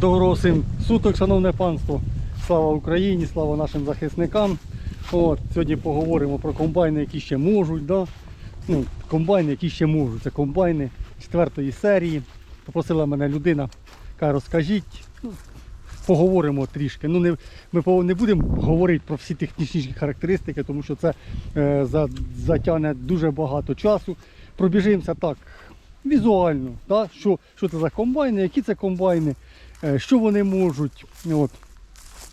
Доброго всім суток, шановне панство. Слава Україні, слава нашим захисникам. От, сьогодні поговоримо про комбайни, які ще можуть. Да? Ну, комбайни, які ще можуть. Це комбайни четвертої серії. Попросила мене людина, каже, розкажіть. Ну, поговоримо трішки. Ну, не, ми не будемо говорити про всі технічні характеристики, тому що це е, за, затягне дуже багато часу. Пробіжимося так візуально, да? що, що це за комбайни, які це комбайни, що вони можуть, от,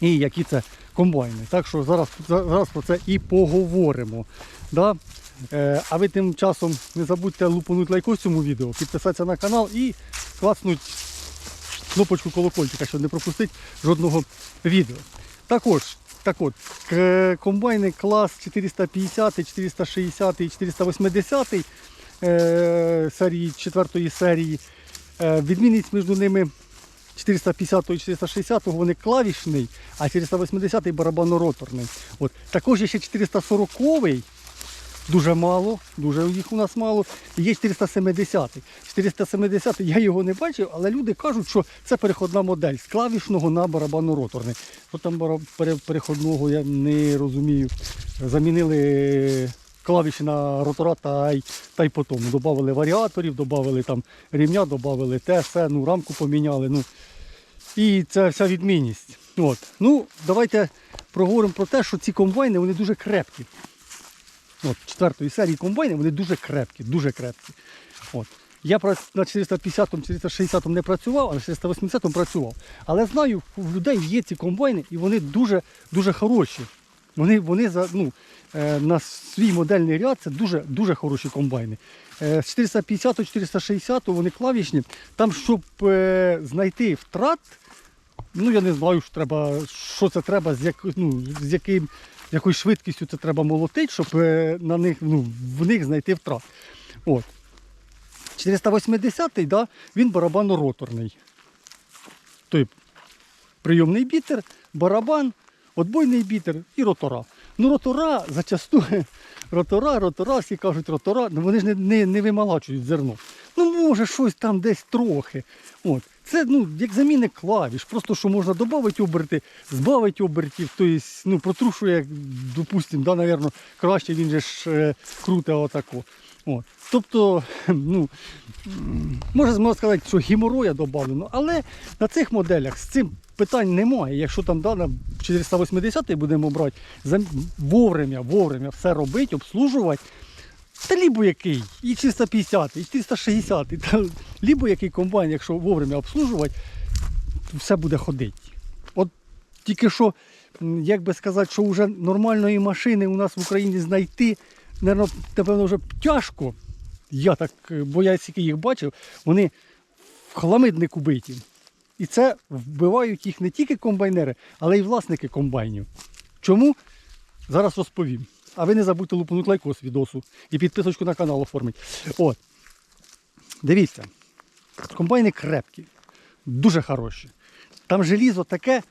і які це комбайни. Так що зараз, зараз про це і поговоримо. Да? Е, А ви тим часом не забудьте лупанути лайк ось цьому відео, підписатися на канал і класнути кнопочку колокольчика, щоб не пропустити жодного відео. Також, так от, комбайни клас 450, 460 і 480 е, серії, четвертої серії. Е, відмінність між ними 450 і 460 вони клавішний, а 480 барабанно-роторний. От. Також є ще 440 Дуже мало, дуже їх у нас мало. І Є 470. 470 я його не бачив, але люди кажуть, що це переходна модель з клавішного на барабанно-роторний. Що там переходного я не розумію. Замінили клавіші на ротора та й, та й по тому. Добавили варіаторів, додали там рівня, додали те, все, ну, рамку поміняли. Ну. І це вся відмінність. От. Ну, давайте проговоримо про те, що ці комбайни вони дуже крепкі. От, четвертої серії комбайни, вони дуже крепкі, дуже крепкі. От. Я на 450-му, 460-му не працював, а на 480-му працював. Але знаю, в людей є ці комбайни і вони дуже, дуже хороші. Вони, вони за, ну, е, на свій модельний ряд це дуже, дуже хороші комбайни. Е, 450 460 вони клавішні. Там, щоб е, знайти втрат, ну я не знаю, що треба, що це треба, з, як, ну, з яким, якою швидкістю це треба молотити, щоб е, на них, ну, в них знайти втрат. От. 480-й, да, він барабанно-роторний. Той прийомний бітер, барабан, отбойний бітер і ротора. Ну, ротора зачасту, ротора, ротора, всі кажуть ротора, ну вони ж не, не, не вималачують зерно. Ну, може, щось там десь трохи. От. Це ну, як заміни клавіш, просто що можна додати оберти, збавити обертів, тобто ну, протрушує, допустимо, да, краще він же ж е, круте отако. От. Тобто, ну, можна сказати, що геморроя додано, але на цих моделях з цим питань немає. Якщо там да, на 480 будемо брати, вовремя, вовремя все робити, обслужувати, та лібо який, і 450, і 460, і та, лібо який комбайн, якщо вовремя обслужувати, все буде ходити. От тільки що, як би сказати, що вже нормальної машини у нас в Україні знайти, напевно, напевно, вже тяжко. Я так, бо я стільки їх бачив, вони в хламиднику биті. І це вбивають їх не тільки комбайнери, але й власники комбайнів. Чому? Зараз розповім. А ви не забудьте лупанути лайкос відосу і підписочку на канал оформити. От. Дивіться, комбайни крепкі, дуже хороші. Там желізо таке,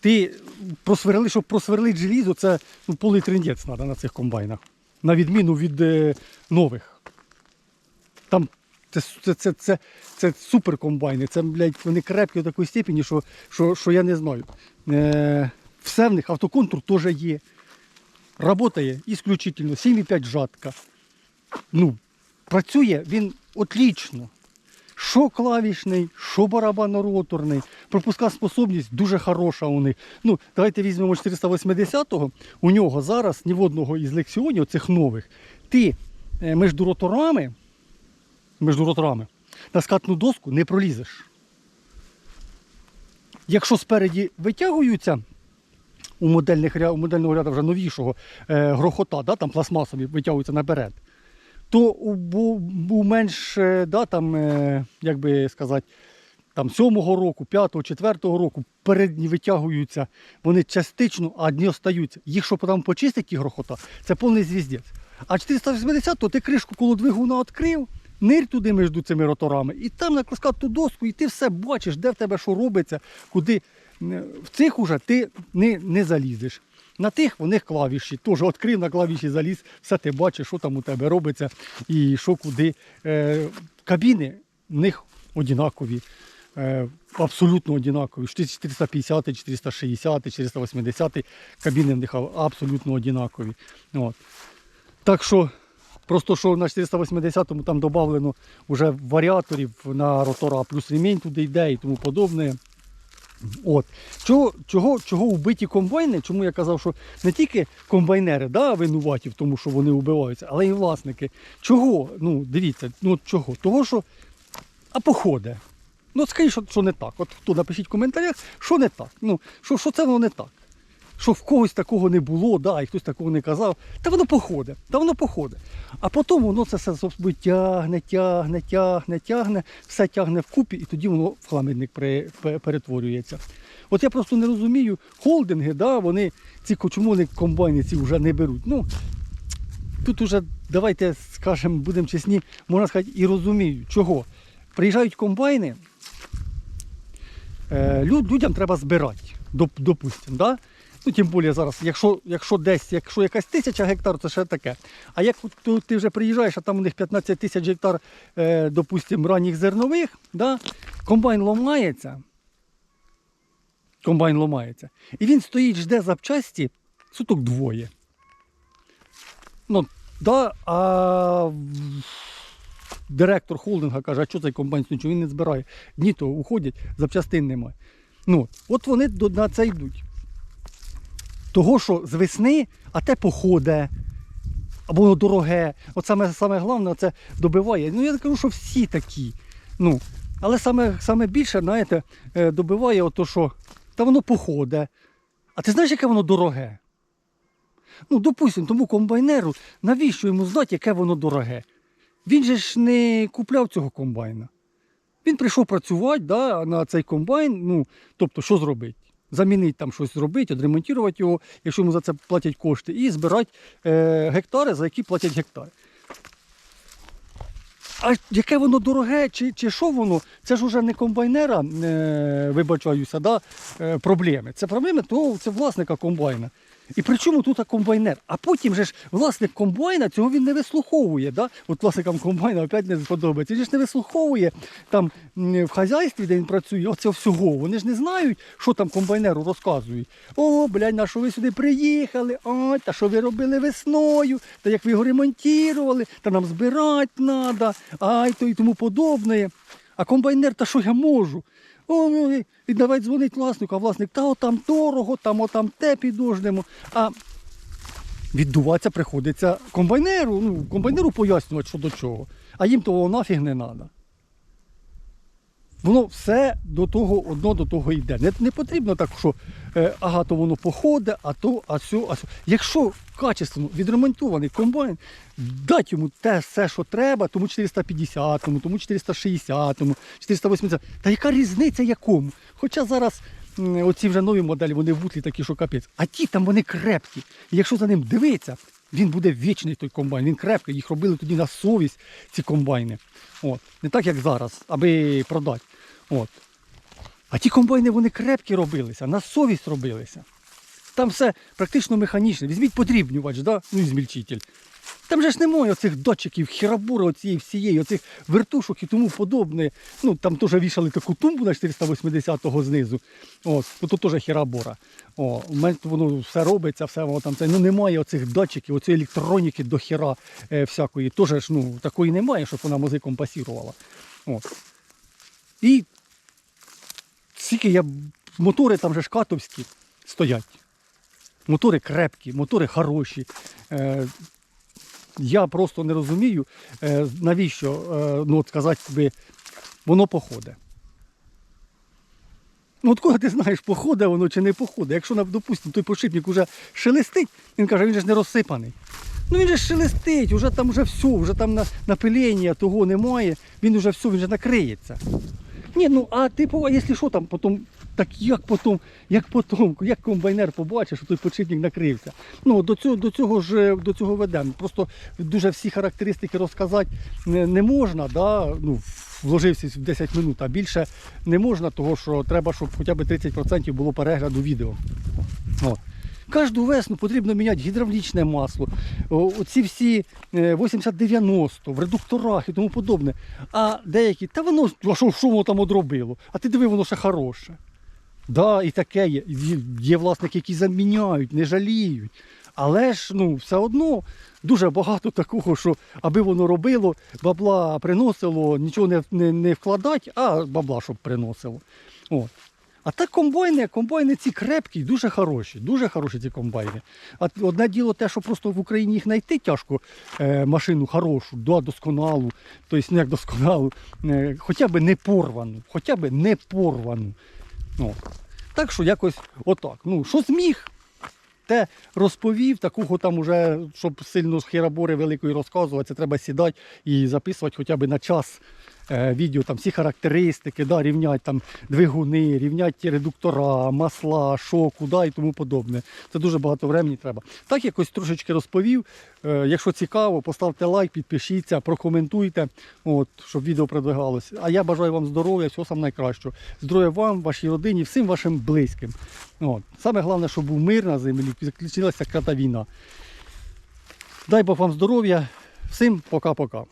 ти просверли, щоб просверлити желізо, це ну, повний трендець треба на цих комбайнах. На відміну від е, нових. Там це, це, це, це, це супер комбайни. Це, блядь, вони крепкі до такої степені, що, що, що я не знаю. Е, все в них, автоконтур теж є. Работає исключительно 7,5 жатка. Ну, працює він отлично. Що клавішний, що барабанно-роторний. Пропуска способність дуже хороша у них. Ну, давайте візьмемо 480-го. У нього зараз ні в одного із лексіонів цих нових. Ти е, між роторами, між роторами на скатну доску не пролізеш. Якщо спереді витягуються у, модельних, у модельного ряду вже новішого е, грохота, да, там пластмасові витягуються наперед, то у, бу- менш, е, да, там, е, як би сказати, там, сьомого року, п'ятого, четвертого року передні витягуються, вони частично, а одні остаються. Їх, що потім почистить ті грохота, це повний звіздець. А 480, то ти кришку коло двигуна відкрив, нирь туди між цими роторами, і там на ту доску, і ти все бачиш, де в тебе що робиться, куди. В цих уже ти не, не залізеш. На тих в них клавіші. Теж відкрив на клавіші заліз, все ти бачиш, що там у тебе робиться і що куди. Е, кабіни в них однакові. е, абсолютно однакові. 450, 460, 480 кабіни в них абсолютно однакові. От. Так що, просто що на 480-му там додавлено вже варіаторів на ротора, плюс ремінь туди йде і тому подобне. От. Чого, чого, чого вбиті комбайни? Чому я казав, що не тільки комбайнери да, винуваті в тому, що вони вбиваються, але й власники. Чого? Ну, дивіться, ну чого? Того, що а походи. Ну, скажіть, що, що не так. От хто напишіть в коментарях, що не так. Ну, що, що це воно не так. Що в когось такого не було, да, і хтось такого не казав. Та воно походить, та воно походить. А потім воно це все собі тягне, тягне, тягне, тягне, все тягне вкупі, і тоді воно в пе- перетворюється. От я просто не розумію, холдинги, да, вони ці чому вони комбайни ці вже не беруть. Ну, тут уже давайте скажемо, будемо чесні, можна сказати, і розумію, чого. Приїжджають комбайни, е, людям треба збирати, доп, допустимо, да? Ну, тим більше зараз, якщо, якщо десь, якщо якась тисяча гектар, це ще таке. А як ти, вже приїжджаєш, а там у них 15 тисяч гектар, е, допустимо, ранніх зернових, да? комбайн ламається, комбайн ламається, і він стоїть, жде запчасті суток двоє. Ну, да, а директор холдинга каже, а що цей комбайн нічого він не збирає. Дні то уходять, запчастин немає. Ну, от вони на це йдуть. Того, що з весни, а те походе, або воно дороге. От саме, саме головне це добиває. Ну, я кажу, що всі такі. Ну, але саме, саме більше, знаєте, е, добиває ото, що та воно походе. А ти знаєш, яке воно дороге? Ну, допустимо, тому комбайнеру, навіщо йому знати, яке воно дороге? Він же ж не купляв цього комбайна. Він прийшов працювати да, на цей комбайн. Ну, тобто, що зробити? Замінити там щось зробити, відремонтувати його, якщо йому за це платять кошти, і збирати е, гектари, за які платять гектари. А яке воно дороге, чи, чи що воно? Це ж уже не комбайнера, е, вибачаюся, да, е, проблеми. Це проблеми того, це власника комбайна. І при чому тут комбайнер? А потім же ж власник комбайна цього він не вислуховує. Да? От власникам комбайна опять не сподобається. Він ж не вислуховує там в хазяйстві, де він працює, оце всього. Вони ж не знають, що там комбайнеру розказують. О, блядь, на що ви сюди приїхали? Ой, та що ви робили весною, та як ви його ремонтували, та нам збирати треба, ай, то і тому подобне. А комбайнер, та що я можу? І- давай дзвонить власнику, а власник, та отам дорого, там отам те підождемо. А віддуватися приходиться комбайнеру, ну, комбайнеру пояснювати, що до чого. А їм того нафіг не треба. Воно все до того, одно до того йде. Не, не потрібно так, що е, ага, то воно походить, а то, а сьо, а сьо. Якщо качественно відремонтований комбайн, дати йому те все, що треба, тому 450-му, тому 460-му, 480 Та яка різниця якому? Хоча зараз м, оці вже нові моделі, вони вутлі такі, що капець. А ті там вони крепкі. І якщо за ним дивитися, він буде вічний той комбайн, він крепкий, їх робили тоді на совість, ці комбайни. От. Не так, як зараз, аби продати. От. А ті комбайни вони крепкі робилися, на совість робилися. Там все практично механічне. Візьміть подрібнювач, да? ну і змільчитель. Там же ж немає оцих датчиків, хірабури, оцієї всієї, оцих вертушок і тому подобне. Ну, там теж вішали таку тумбу на 480-го знизу. От, то тут теж хірабора. О, воно все робиться, все воно там це. Ну немає оцих датчиків, оцієї електроніки до хіра е, всякої. Теж ну, такої немає, щоб вона музиком пасірувала. От. І скільки я. Мотори там же ж катовські стоять. Мотори крепкі, мотори хороші. Е, я просто не розумію, е, навіщо е, ну, от сказати би, воно походить. Ну, от коли ти знаєш, походить воно чи не походить. Якщо, допустимо, той подшипник вже шелестить, він каже, він же ж не розсипаний. Ну він же шелестить, вже там вже все, вже там на, напилення того немає, він вже все, він вже накриється. Ні, ну а типу, а якщо що там потім, так як потім, як потім, як комбайнер побачить, що той подшипник накрився. Ну до цього, до цього ж до цього ведемо. Просто дуже всі характеристики розказати не, не можна, да? ну, вложився в 10 минут, а більше не можна, того що треба, щоб хоча б 30% було перегляду відео. От. Кожну весну потрібно міняти гідравлічне масло, оці всі е, 80-90 в редукторах і тому подобне. А деякі, та воно, а що, що воно там одробило? А ти диви, воно ще хороше. Да, і таке. Є- Є власники, які заміняють, не жаліють. Але ж ну, все одно дуже багато такого, що аби воно робило, бабла приносило, нічого не, не, не вкладати, а бабла щоб приносило. От. А так комбайни, комбайни ці крепкі, дуже хороші, дуже хороші ці комбайни. А одне діло те, що просто в Україні їх знайти тяжко, е, машину хорошу, да, досконалу, тобто не як досконалу, е, хоча б не порвану, хоча б не порвану. От. Так що якось отак. Ну, що зміг, те розповів, такого там уже, щоб сильно з хірабори великої розказувати, це треба сідати і записувати хоча б на час відео, там всі характеристики, да, рівняти там двигуни, рівняти ті редуктора, масла, що, куди і тому подобне. Це дуже багато времени треба. Так якось трошечки розповів. Е, якщо цікаво, поставте лайк, підпишіться, прокоментуйте, от, щоб відео продвигалося. А я бажаю вам здоров'я, всього самого найкращого. Здоров'я вам, вашій родині, всім вашим близьким. От. Саме головне, щоб був мир на землі, закінчилася крата війна. Дай Бог вам здоров'я. Всім пока-пока.